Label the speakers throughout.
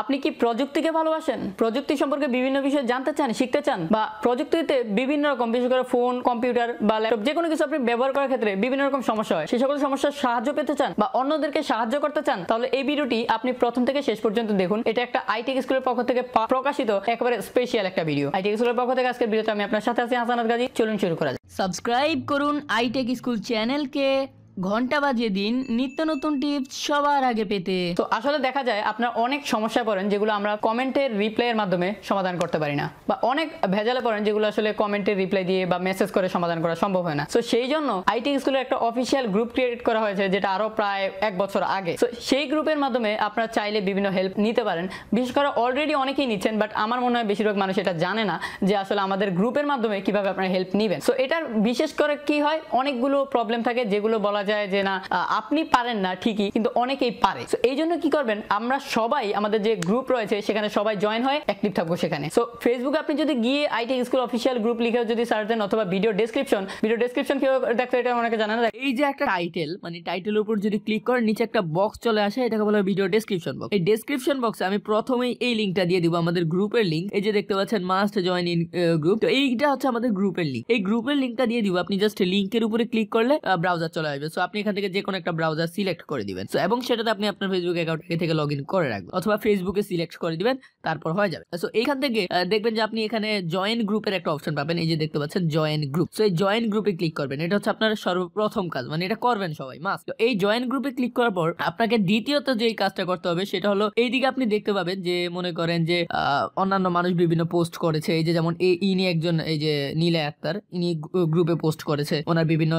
Speaker 1: আপনি কি প্রযুক্তিকে ভালোবাসেন? প্রযুক্তি সম্পর্কে বিভিন্ন বিষয় জানতে চান, শিখতে চান? বা প্রযুক্তিতে বিভিন্ন রকম, বিশেষ করে ফোন, কম্পিউটার বা ল্যাপটপ যে কোনো কিছু আপনি ব্যবহার করার ক্ষেত্রে বিভিন্ন রকম সমস্যা হয়। সেই সকল সমস্যার সাহায্য পেতে চান বা অন্যদেরকে সাহায্য করতে চান, তাহলে এই ভিডিওটি আপনি প্রথম থেকে শেষ পর্যন্ত দেখুন। এটা একটা আইটি স্কুলের পক্ষ থেকে প্রকাশিত একেবারে স্পেশাল একটা ভিডিও আইটি স্কুলের পক্ষ থেকে আজকের ভিডিওতে আমি আপনার সাথে আছি হাসানাত গাজী চলুন শুরু করা যাক।
Speaker 2: সাবস্ক্রাইব করুন আইটেক স্কুল চ্যানেলকে। ঘণ্টা বাজিয়ে দিন, নিত্য নতুন টিপস সবার আগে পেতে।
Speaker 1: তো আসলে দেখা যায় আপনার অনেক সমস্যা পড়েন যেগুলো আমরা কমেন্টের রিপ্লাইয়ের মাধ্যমে সমাধান করতে পারি না। বা অনেক ভেজালে পড়েন যেগুলো আসলে কমেন্টের রিপ্লাই দিয়ে বা মেসেজ করে সমাধান করা সম্ভব হয় না। তো সেই জন্য আইটি স্কুলের একটা অফিসিয়াল গ্রুপ ক্রিয়েট করা হয়েছে যেটা আরও প্রায় এক বছর আগে। তো সেই গ্রুপের মাধ্যমে আপনারা চাইলে বিভিন্ন হেল্প নিতে পারেন। বিশেষ করে অলরেডি অনেকেই নিচ্ছেন, বাট আমার মনে হয় বেশিরভাগ মানুষ এটা জানে না যে আসলে আমাদের গ্রুপের মাধ্যমে কীভাবে আপনারা হেল্প নেবেন। তো এটার বিশেষ করে কি হয়? অনেকগুলো প্রবলেম থাকে যেগুলো বলা যায় যে না আপনি পারেন না, ঠিকই, কিন্তু অনেকেই পারে। তো এই জন্য কি করবেন, আমরা সবাই, আমাদের যে গ্রুপ রয়েছে, সেখানে সবাই জয়েন হয় অ্যাক্টিভ থাকব সেখানে। সো ফেসবুকে আপনি যদি গিয়ে আইটি স্কুল অফিসিয়াল গ্রুপ লিখে যদি সার্চ দেন, অথবা ভিডিও ডেসক্রিপশন ভিডিও ডেসক্রিপশন কেউ দেখতে, এটা অনেকে জানে না।
Speaker 2: এই যে একটা টাইটেল মানে টাইটেলের উপর যদি ক্লিক করেন নিচে একটা বক্স চলে আসে, এটাকে বলা হয় ভিডিও ডেসক্রিপশন বক্স এই ডেসক্রিপশন বক্সে আমি প্রথমেই এই লিঙ্কটা দিয়ে দিব, আমাদের গ্রুপের লিঙ্ক এই যে দেখতে পাচ্ছেন মাস্ট জয়েন ইন গ্রুপ তো এইটা হচ্ছে আমাদের গ্রুপের লিঙ্ক এই গ্রুপের লিঙ্কটা দিয়ে দিব, আপনি জাস্ট লিঙ্কের উপরে ক্লিক করলে ব্রাউজার চলে আসবে। সো আপনি এখান থেকে যে কোনো একটা ব্রাউজার সিলেক্ট করে দিবেন। সো এবং সেটাতে আপনি আপনার ফেসবুক অ্যাকাউন্ট থেকে লগ করে রাখবেন। অথবা ফেসবুকে সিলেক্ট করে দিবেন, তারপর হয়ে যাবে। সো এইখান থেকে দেখবেন যে আপনি এখানে জয়েন গ্রুপের একটা অপশন পাবেন। এই যে দেখতে পাচ্ছেন জয়েন গ্রুপ সো এই জয়েন গ্রুপে ক্লিক করবেন। এটা হচ্ছে আপনার সর্বপ্রথম কাজ মানে এটা করবেন সবাই মাস্ট তো এই জয়েন গ্রুপে ক্লিক করার পর আপনাকে দ্বিতীয়ত যে কাজটা করতে হবে, সেটা হলো এইদিকে আপনি দেখতে পাবেন যে, মনে করেন যে অন্যান্য মানুষ বিভিন্ন পোস্ট করেছে। এই যে যেমন ইনি একজন, এই যে নীলা আক্তার, ইনি গ্রুপে পোস্ট করেছে। ওনার বিভিন্ন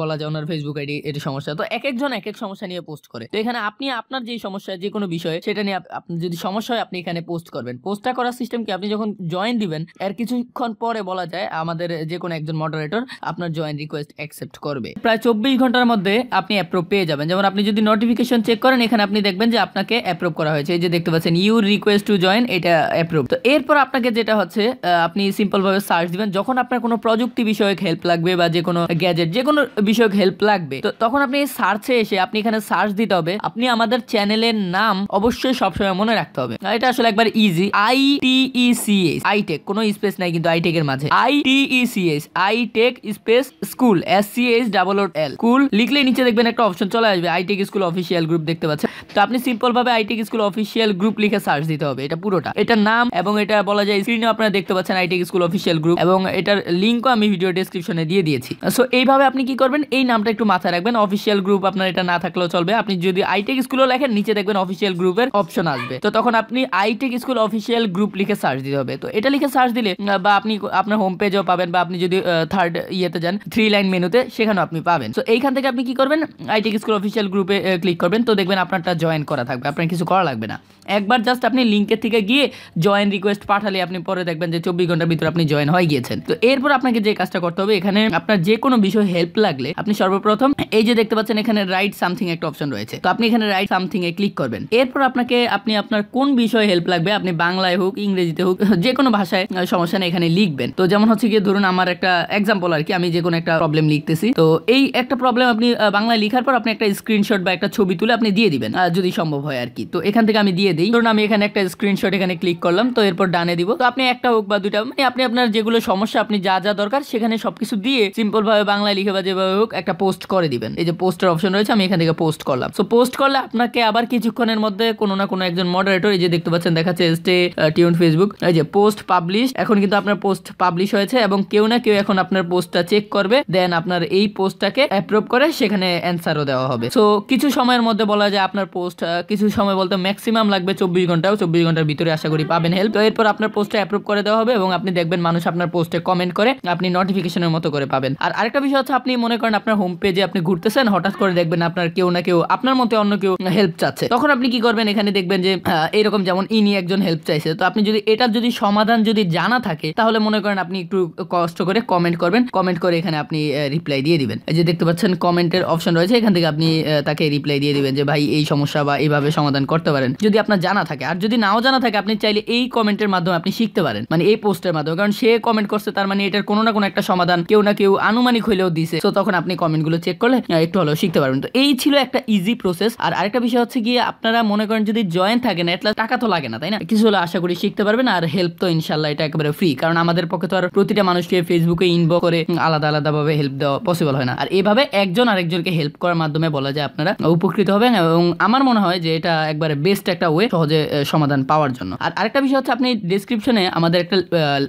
Speaker 2: বলা যায় ওনার ফেসবুক আইডি এটি সমস্যা। তো এক একজন এক এক সমস্যা নিয়ে পোস্ট করে। তো এখানে আপনি আপনার যে সমস্যা যে কোনো বিষয়ে, সেটা নিয়ে আপ- আপনার যদি সমস্যা হয়, আপনি এখানে পোস্ট করবেন। পোস্টটা করার সিস্টেম কি? আপনি যখন জয়েন দিবেন, এর কিছুক্ষণ পরে বলা যায়, আমাদের যে কোনো একজন মডারেটর আপনার জয়েন রিকোয়েস্ট অ্যাকসেপ্ট করবে। প্রায় চব্বিশ ঘণ্টার মধ্যে আপনি অ্যাপ্রুভ পেয়ে যাবেন। যেমন আপনি যদি নোটিফিকেশন চেক করেন, এখানে আপনি দেখবেন যে আপনাকে অ্যাপ্রুভ করা হয়েছে। এই যে দেখতে পাচ্ছেন ইউ রিকোয়েস্ট টু জয়েন এটা অ্যাপ্রুভ তো এরপর আপনাকে যেটা হচ্ছে আপনি সিম্পল ভাবে সার্চ দিবেন। যখন আপনার কোনো প্রযুক্তি বিষয়ক হেল্প লাগবে বা যে কোনো গ্যাজেট যে কোনো বিষয়ক হেল্প লাগবে তো তখন আপনি সার্চে এসে আপনি এখানে সার্চ দিতে হবে। আপনি আমাদের চ্যানেলের নাম অবশ্যই সবসময় মনে রাখতে হবে। এটা আসলে একবার easy I T C S itech কোনো স্পেস নাই কিন্তু আইটেক এর মাঝে। I T C S itech space school S C S double O L school লিখলে নিচে দেখবেন একটা অপশন চলে আসবে আইটেক স্কুল অফিসিয়াল গ্রুপ দেখতে পাচ্ছেন। তো আপনি সিম্পল ভাবে আইটেক স্কুল অফিসিয়াল গ্রুপ লিখে সার্চ দিতে হবে, এটা পুরোটা। এটার নাম এবং এটা বলা যায় স্ক্রিনে আপনারা দেখতে পাচ্ছেন আইটেক স্কুল অফিসিয়াল গ্রুপ এবং এটার লিঙ্কও আমি ভিডিও ডেসক্রিপশনে দিয়ে দিয়েছি। সো এইভাবে আপনি কি করবেন? এই নামটা একটু মাথায় রাখবেন অফিসিয়াল গ্রুপ আপনার এটা না থাকলেও চলবে। আপনি যদি আইটেক স্কুলও লেখেন, নিচে দেখবেন অফিসিয়াল গ্রুপের অপশন আসবে। তো তখন আপনি আইটেক স্কুল অফিসিয়াল গ্রুপ লিখে সার্চ দিতে হবে। তো এটা লিখে সার্চ দিলে বা আপনি আপনার হোম পেজও পাবেন, বা আপনি যদি থার্ড ইয়েতে যান থ্রি লাইন মেনুতে সেখানেও আপনি পাবেন। তো এইখান থেকে আপনি কি করবেন? আইটেক স্কুল অফিসিয়াল গ্রুপে ক্লিক করবেন। তো দেখবেন আপনারটা জয়েন করা থাকবে। আপনার কিছু করা লাগবে না। একবার জাস্ট আপনি লিঙ্কের থেকে গিয়ে জয়েন রিকোয়েস্ট পাঠালে আপনি পরে দেখবেন যে চব্বিশ ঘণ্টার ভিতরে আপনি জয়েন হয়ে গিয়েছেন। তো এরপর আপনাকে যে কাজটা করতে হবে, এখানে আপনার যে কোনো বিষয় হেল্প লাগলে আপনি সর্বপ্রথম এই যে দেখতে পাচ্ছেন এখানে রাইট সামথিং একটা অপশন রয়েছে। তো আপনি এখানে রাইট সামথিং এ ক্লিক করবেন। এরপর আপনাকে, আপনি আপনার কোন বিষয়ে হেল্প লাগবে, আপনি বাংলায় হোক, ইংরেজিতে হোক, যে কোনো ভাষায় সমস্যা নেই, এখানে লিখবেন। তো যেমন হচ্ছে গিয়ে ধরুন আমার একটা এক্সাম্পল আর কি, আমি যে কোনো একটা প্রবলেম লিখতেছি। তো এই একটা প্রবলেম আপনি বাংলায় লেখার পর আপনি একটা স্ক্রিনশট বা একটা ছবি তুলে আপনি দিয়ে দিবেন যদি সম্ভব হয় আর কি। তো এখান থেকে আমি দিয়ে দিই। ধরুন আমি এখানে একটা স্ক্রিনশট এখানে ক্লিক করলাম, তো এরপর ডানে দিব। তো আপনি একটা হোক বা দুইটা মানে আপনি আপনার যেগুলো সমস্যা, আপনি যা যা দরকার, সেখানে সবকিছু দিয়ে সিম্পল ভাবে বাংলায় লিখে বা যেভাবে হোক একটা পোস্ট করে দিবেন। এই যে পোস্টের অপশন রয়েছে, আমি এখান থেকে পোস্ট করলাম। সো পোস্ট করলে আপনাকে আবার কিছুক্ষণের মধ্যে কোনো না কোনো একজন মডারেটর এই যে দেখতে পাচ্ছেন, দেখাচ্ছে স্টে টিউন ফেসবুক এই যে পোস্ট পাবলিশ এখন কিন্তু আপনার পোস্ট পাবলিশ হয়েছে এবং কেউ না কেউ এখন আপনার পোস্টটা চেক করবে দেন আপনার এই পোস্টটাকে অ্যাপ্রুভ করে সেখানে অ্যান্সারও দেওয়া হবে। সো কিছু সময়ের মধ্যে বলা যায় আপনার পোস্ট কিছু সময় বলতে ম্যাক্সিমাম লাগবে চব্বিশ ঘন্টাও, চব্বিশ ঘণ্টার ভিতরে আশা করি পাবেন হেল্প তো এরপর আপনার পোস্টটা অ্যাপ্রুভ করে দেওয়া হবে এবং আপনি দেখবেন মানুষ আপনার পোস্টে কমেন্ট করে, আপনি নোটিফিকেশনের মতো করে পাবেন। আর আরেকটা বিষয় হচ্ছে, আপনি মনে করেন আপনার হোম পেজে আপনি ঘুরতেছেন, হঠাৎ করে দেখবেন আপনার কেউ না কেউ, আপনার মতে অন্য কেউ হেল্প চাচ্ছে। তখন আপনি কি করবেন? এখানে দেখবেন যে এরকম যেমন ইনি একজন হেল্প চাইছে। তো আপনি যদি এটার যদি সমাধান যদি জানা থাকে, তাহলে মনে করেন আপনি একটু কষ্ট করে কমেন্ট করবেন। কমেন্ট করে এখানে আপনি রিপ্লাই দিয়ে দিবেন। এই যে দেখতে পাচ্ছেন কমেন্টের অপশন রয়েছে। এখান থেকে আপনি তাকে রিপ্লাই দিয়ে দিবেন যে, ভাই, এই সমস্যা বা এইভাবে সমাধান করতে পারেন। যদি আপনার জানা থাকে। আর যদি নাও জানা থাকে, আপনি চাইলে এই কমেন্টের মাধ্যমে আপনি শিখতে পারেন। মানে এই পোস্টের মাধ্যমে। কারণ সে কমেন্ট করছে, তার মানে এটার কোনো না কোনো একটা সমাধান কেউ না কেউ আনুমানিক হইলেও দিছে। তো তখন আপনি কমেন্টগুলো চেক করলে একটু হলেও শিখতে পারবেন। তো এই ছিল একটা ইজি প্রসেস আর আরেকটা বিষয় হচ্ছে গিয়ে আপনারা মনে করেন যদি জয়েন থাকেন এটলা টাকা তো লাগে না, তাই না? কিছু হলে আশা করি শিখতে পারবেন আর হেল্প তো ইনশাল্লাহ এটা একেবারে ফ্রি কারণ আমাদের পক্ষে তো আর প্রতিটা মানুষকে ফেসবুকে ইনবক্স করে আলাদা আলাদা ভাবে হেল্প দেওয়া পসিবল হয় না। আর এভাবে একজন আরেকজনকে হেল্প করার মাধ্যমে বলা যায় আপনারা উপকৃত হবেন এবং আমার মনে হয় যে এটা একবারে বেস্ট একটা ওয়ে সহজে সমাধান পাওয়ার জন্য। আর আরেকটা বিষয় হচ্ছে, আপনি ডিসক্রিপশনে আমাদের একটা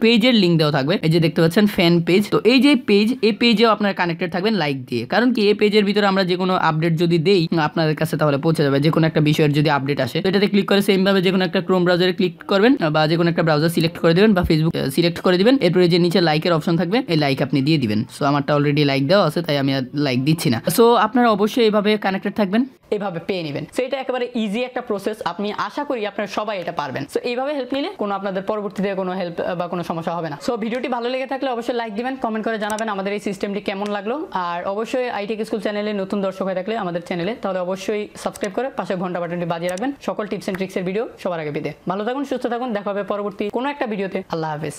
Speaker 2: পেজের লিঙ্ক দেওয়া থাকবে। এই যে দেখতে পাচ্ছেন ফ্যান পেজ তো এই যে পেজ এই পেজেও আপনারা কানেক্টেড থাকবেন লাইক দিয়ে। কারণ কি, এই পেজের ভিতরে আমরা যে কোনো আপডেট যদি দেই, আপনাদের কাছে তাহলে পৌঁছে যাবে। যে কোনো একটা বিষয়ের যদি আপডেট আসে এটাতে ক্লিক করে সেম ভাবে যে কোনো একটা ক্রোম ব্রাউজারে ক্লিক করবেন, বা যে কোনো একটা ব্রাউজার সিলেক্ট করে দিবেন, বা ফেসবুক সিলেক্ট করে দিবেন। এরপরে যে নিচে লাইকের অপশন থাকবে, এই লাইক আপনি দিয়ে দিবেন। সো আমারটা অলরেডি লাইক দেওয়া আছে, তাই আমি আর লাইক দিচ্ছি না। সো আপনারা অবশ্যই এভাবে কানেক্টেড থাকবেন,
Speaker 1: এভাবে পেয়ে নেবেন। সো এটা একেবারে ইজি একটা প্রসেস আপনি আশা করি আপনারা সবাই এটা পারবেন। সো এইভাবে হেল্প নিলে কোনো আপনাদের পরবর্তীতে কোনো হেল্প বা কোনো সমস্যা হবে না। সো ভিডিওটি ভালো লেগে থাকলে অবশ্যই লাইক দিবেন কমেন্ট করে জানাবেন আমাদের এই সিস্টেমটি কেমন লাগল। আর অবশ্যই আইটি স্কুল চ্যানেলে নতুন দর্শক হয়ে থাকলে আমাদের চ্যানেলে, তাহলে অবশ্যই সাবস্ক্রাইব করে পাশে ঘণ্টা বাটনটি বাজিয়ে রাখবেন। সকল টিপস এন্ড ট্রিক্সের ভিডিও সবার আগে পেতে। ভালো থাকুন, সুস্থ থাকুন, দেখা হবে পরবর্তী কোনো একটা ভিডিওতে। আল্লাহ হাফেজ।